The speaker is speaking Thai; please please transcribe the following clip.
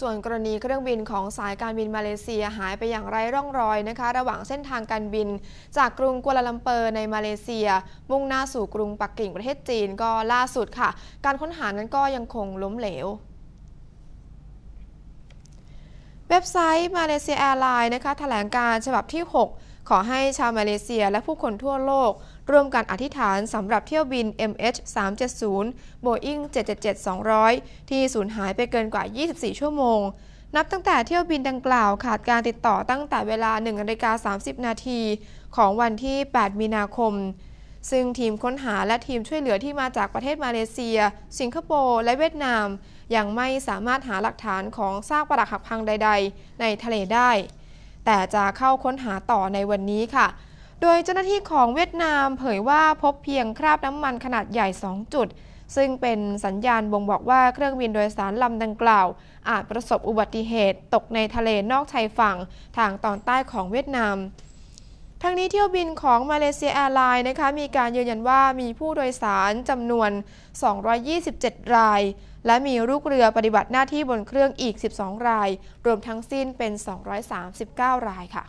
ส่วนกรณีเครื่องบินของสายการบินมาเลเซียหายไปอย่างไร้ร่องรอยนะคะ ระหว่างเส้นทางการบิน จากกรุงกัวลาลัมเปอร์ในมาเลเซีย มุ่งหน้าสู่กรุงปักกิ่งประเทศจีนก็ล่าสุดค่ะ การค้นหานั้นก็ยังคงล้มเหลวเว็บไซต์มาเลเซียแอร์ไลน์นะคะแถลงการฉบับที่ 6 ขอให้ชาวมาเลเซียและผู้คนทั่วโลก ร่วมกันอธิษฐานสำหรับเที่ยวบิน MH370 Boeing 777-200 ที่สูญหายไปเกินกว่า 24 ชั่วโมง นับตั้งแต่เที่ยวบินดังกล่าวขาดการติดต่อตั้งแต่เวลา1นาฬิกา30 นาทีของวันที่ 8 มีนาคมซึ่งทีมค้นหาและทีมช่วยเหลือที่มาจากประเทศมาเลเซีย สิงคโปร์ และเวียดนาม ยังไม่สามารถหาหลักฐานของซากปรักหักพังใด ๆ ในทะเลได้ แต่จะเข้าค้นหาต่อในวันนี้ค่ะ โดยเจ้าหน้าที่ของเวียดนามเผยว่าพบเพียงคราบน้ำมันขนาดใหญ่ 2 จุด ซึ่งเป็นสัญญาณบ่งบอกว่าเครื่องบินโดยสารลำดังกล่าว อาจประสบอุบัติเหตุตกในทะเลนอกชายฝั่งทางตอนใต้ของเวียดนามทั้งนี้เที่ยวบินของมาเลเซียแอร์ไลน์นะคะมีการยืนยันว่ามีผู้โดยสารจำนวน 227 ราย และมีลูกเรือปฏิบัติหน้าที่บนเครื่องอีก 12 ราย รวมทั้งสิ้นเป็น 239 รายค่ะ